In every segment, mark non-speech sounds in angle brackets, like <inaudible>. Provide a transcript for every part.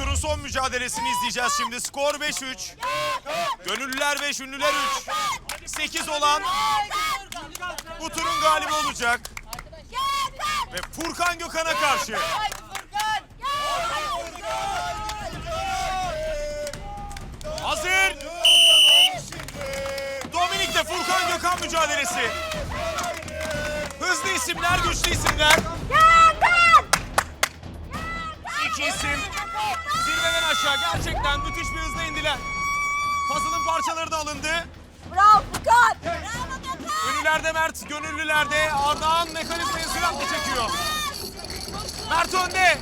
turun son mücadelesini izleyeceğiz şimdi. Skor 5-3. Gönüllüler 5, ünlüler 3. 8 olan bu turun galibi olacak. Ve Furkan Gökhan'a karşı. Hazır. Dominik'te Furkan Gökhan mücadelesi. Hızlı isimler, güçlü isimler. Gerçekten müthiş bir hızla indiler. Puzzle'ın parçaları da alındı. Bravo Furkan. Bravo Gökhan. Ünlülerde Mert, gönüllülerde Ardahan mekanizmayı süratle çekiyor. Mert önde.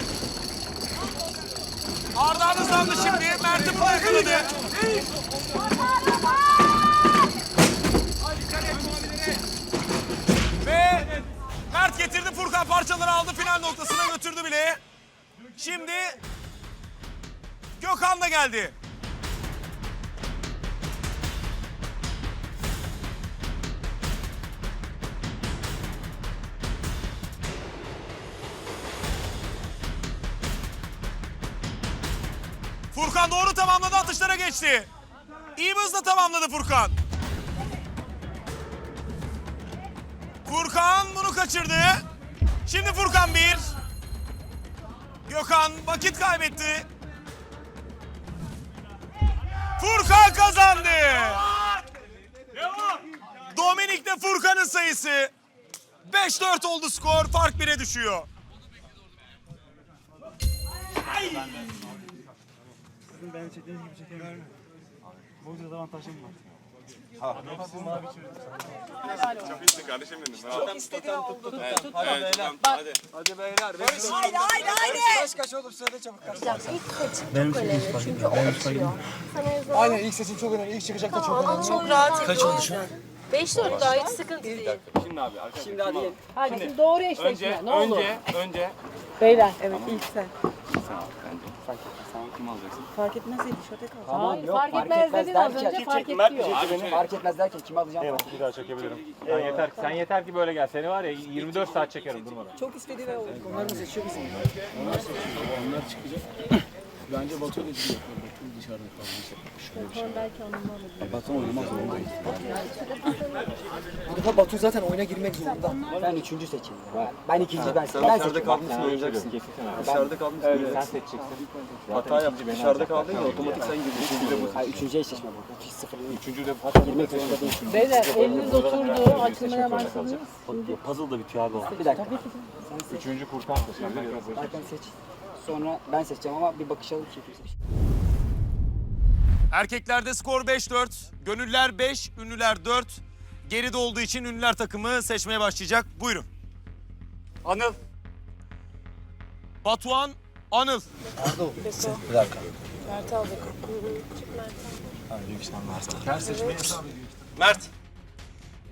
Ardahan hızlandı şimdi. Mert'i burada yakaladı. Ve Mert getirdi Furkan parçaları aldı final noktasına götürdü bile. Şimdi Gökhan da geldi. Furkan doğru tamamladı atışlara geçti. İyi bir hızla tamamladı Furkan. Furkan bunu kaçırdı. Şimdi Furkan bir. Gökhan vakit kaybetti. Furkan kazandı. Dominik'te Furkan'ın sayısı. 5-4 oldu skor. Fark 1'e düşüyor. Sizin beni çektiğiniz gibi çekemiyorum. Yüzden avantajım var. Haydi haydi haydi. Kaç kaç olur söyle çabuk kaç. İlk seçim çok önemli çünkü o açıyor. Sana yazılan Aynen ilk seçim çok önemli. İlk çıkacak da çok önemli. çok rahat Kaç oldu şu an? 5 4 daha hiç sıkıntı değil. Şimdi hadi gel. Hadi şimdi doğru eşleşme. ne olur. Önce, önce Beyler. Evet ilk sen. kim alacaksın? Fark etmez dedi. Şurada kal. Tamam, Hayır yok, fark fark etmez etmez dedin az önce fark Mert ediyor. Fark etmez derken kim alacağım? Evet bir daha çekebilirim. Sen yeter, sen yeter ki böyle gel. Seni var ya 24 saat çekerim durmadan. Çok istediği ve oldu. Onları mı seçiyor bizim? <clears throat> Bence Batu da gidiyor. Batu dışarıda kaldı. belki anlamı alır. Batu oynamaz zorunda. Bu defa Batu zaten oyuna girmek zorunda. Ben üçüncü seçeyim. Ben ikinci ben seçeyim. Ben seçeyim. kaldın sen oynayacaksın. Dışarıda kaldın sen Sen seçeceksin. Hata yaptın. Dışarıda kaldın ya otomatik sen gireceksin. Hayır üçüncü eşleşme bu. Hiç sıfır değil. Üçüncü de Girmek zorunda değilsin. Beyler eliniz oturdu. Açılmaya başladınız. Puzzle da bitiyor abi o. Bir dakika. Üçüncü Furkan da sen de biraz Zaten seç. Sonra ben seçeceğim ama bir bakış alıp kim seç. Erkeklerde skor 5-4. Gönüller 5, ünlüler 4. Geride olduğu için ünlüler takımı seçmeye başlayacak. Buyurun. Anıl. Batuhan, Anıl. Mert aldık. Mert.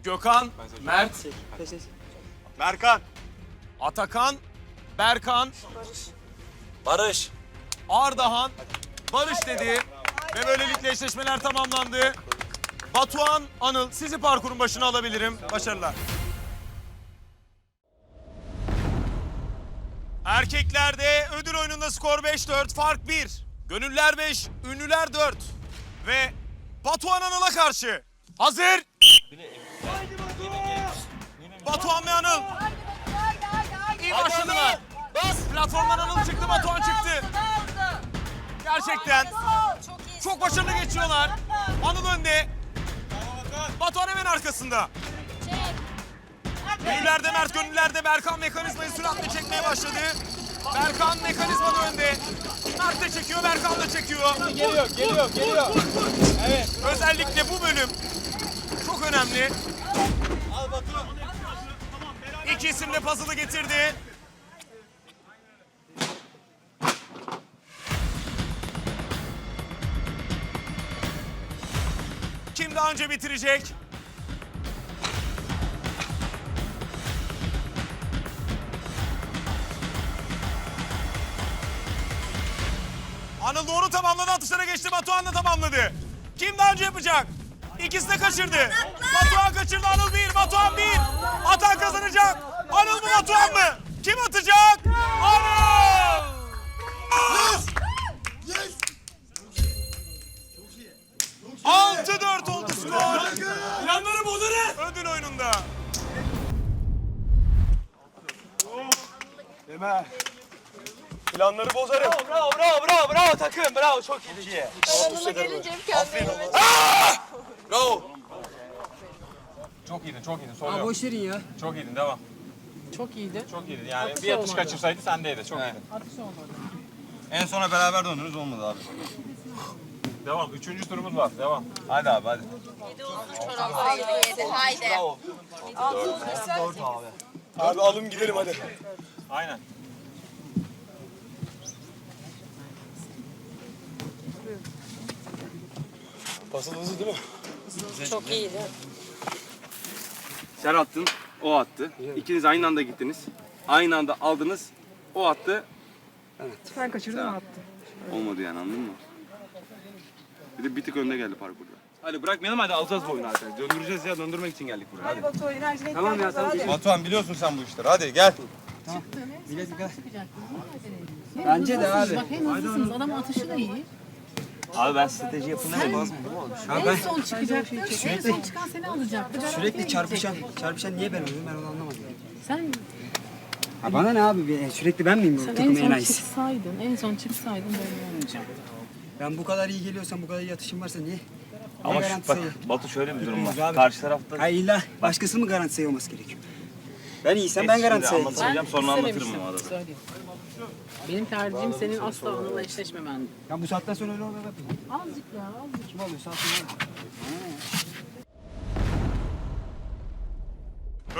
Gökhan, Mert. Berkan. Atakan, Berkan. Barış. Ardahan, Barış dedi. Ve böylelikle eşleşmeler tamamlandı. Batuhan, Anıl sizi parkurun başına alabilirim. Başarılar. Erkeklerde ödül oyununda skor 5-4, fark 1. Gönüller 5, ünlüler 4. Ve Batuhan Anıl'a karşı. Hazır. Batuhan ve Anıl. İyi başladılar. Bas. Platformdan Anıl çıktı, Batuhan çıktı. Gerçekten Çok iyi. çok başarılı geçiyorlar. Anıl önde. Batuhan hemen arkasında. Gönüllerde Mert, gönüllerde Berkan mekanizmayı süratle çekmeye başladı. Berkan mekanizmanın önde. Mert de çekiyor, Berkan da çekiyor. Geliyor, geliyor, geliyor. Özellikle bu bölüm çok önemli. İki isim de puzzle'ı getirdi. Kim daha önce bitirecek? Anıl doğru tamamladı, atışlara geçti. Batuhan da tamamladı. Kim daha önce yapacak? İkisi de kaçırdı. Batuhan kaçırdı, Anıl bir, Batuhan bir. Atan kazanacak. Anıl mı, Batuhan mı? Kim atacak? Anıl! ödül oyununda. Deme. Planları bozarım. Bravo, bravo, bravo, bravo, takım. Bravo, çok iyi. Çok iyi. Aranıza gelince hep kendimi. Bravo. Çok iyiydin, çok iyiydin. Sorun Aa, boş verin ya. Çok iyiydin, devam. Çok iyiydi. Çok iyiydin. Yani Atış bir atış olmadı. kaçırsaydı sendeydi. Çok He. iyiydin. Atış olmadı. En sona beraber döndünüz olmadı abi. Devam. Üçüncü turumuz var. Devam. Hadi abi hadi. Haydi haydi. Abi alın gidelim hadi. Aynen. Pasın hızlı değil mi? Çok iyiydi. Sen attın, o attı. İkiniz aynı anda gittiniz. Aynı anda aldınız, o attı. Sen kaçırdın attı. Olmadı yani anladın mı? Bir de bir tık önde geldi parkurda. Hadi bırakmayalım hadi alacağız bu oyunu artık. Döndüreceğiz ya döndürmek için geldik buraya. Hadi. Batu enerjine Tamam ya tamam. Batuhan biliyorsun sen bu işleri. Hadi gel. Bence de abi. Bak hem hızlısınız. Adamın atışı da iyi. Abi ben strateji yapın demedim. Ya En son çıkacaktı. En son çıkan seni alacaktı. Garanti Sürekli çarpışan, çarpışan niye ben oluyorum ben onu anlamadım. Sen, Ha bana ne abi bir- sürekli ben miyim bu sen en takımın son enayisi? çıksaydın, en son çıksaydın böyle olmayacaktı. Ben bu kadar iyi geliyorsam bu kadar iyi atışım varsa niye? Ama Niye şu, bak sayıyor? Batu şöyle bir durum var. abi. Karşı tarafta Ha illa başkasının mı garanti sayı olması gerekiyor? Ben iyiysem Neyse, ben garanti sayayım. anlatacağım sonra anlatırım o arada. Söyleyeyim. Benim tercihim senin asla onunla eşleşmemendi. Ya bu saatten sonra öyle olur. Azıcık ya, azıcık. Kim alıyorsa alsın abi.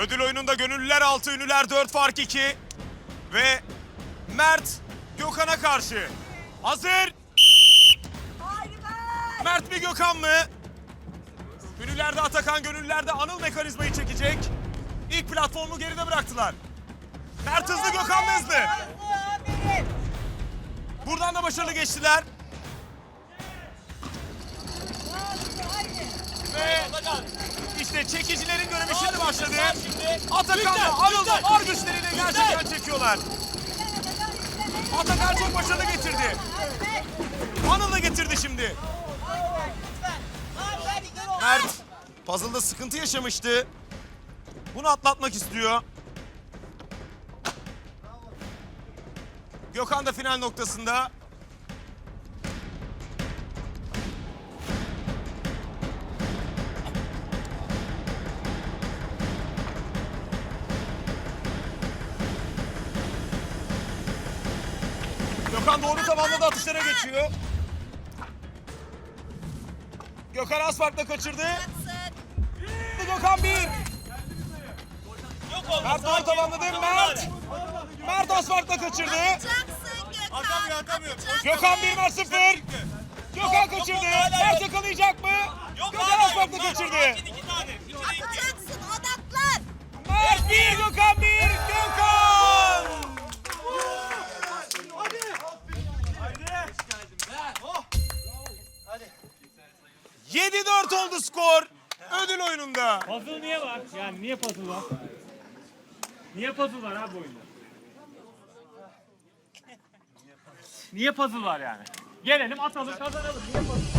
Ödül oyununda gönüllüler 6, ünlüler 4 fark 2. Ve Mert Gökhan'a karşı. Hazır. Mert mi Gökhan mı? Ünlülerde Atakan, gönüllülerde Anıl mekanizmayı çekecek. İlk platformu geride bıraktılar. Mert hızlı, Gökhan hızlı? Buradan da başarılı geçtiler. Ve işte çekicilerin görevi şimdi başladı. Atakan ve Anıl da var güçleriyle gerçekten çekiyorlar. Atakan çok başarılı getirdi. Anıl da getirdi şimdi. Mert puzzle'da sıkıntı yaşamıştı. Bunu atlatmak istiyor. Gökhan da final noktasında. Gökhan doğru tabanladı atışlara geçiyor. Gökhan Aspark'la kaçırdı. Gökhan bir. Mert doğru tabanladı. Mert. Mert Aspark'la kaçırdı. Atacaksın Gökhan. Atamıyor, atamıyor. Gökhan 1 Mert 0. Gökhan kaçırdı. Mert yakalayacak mı? Gökhan Aspark'la kaçırdı. Oldu skor. Ödül oyununda. Puzzle niye var? Yani niye puzzle var? Niye puzzle var abi bu oyunda? Niye puzzle var yani? Gelelim atalım kazanalım. Niye puzzle?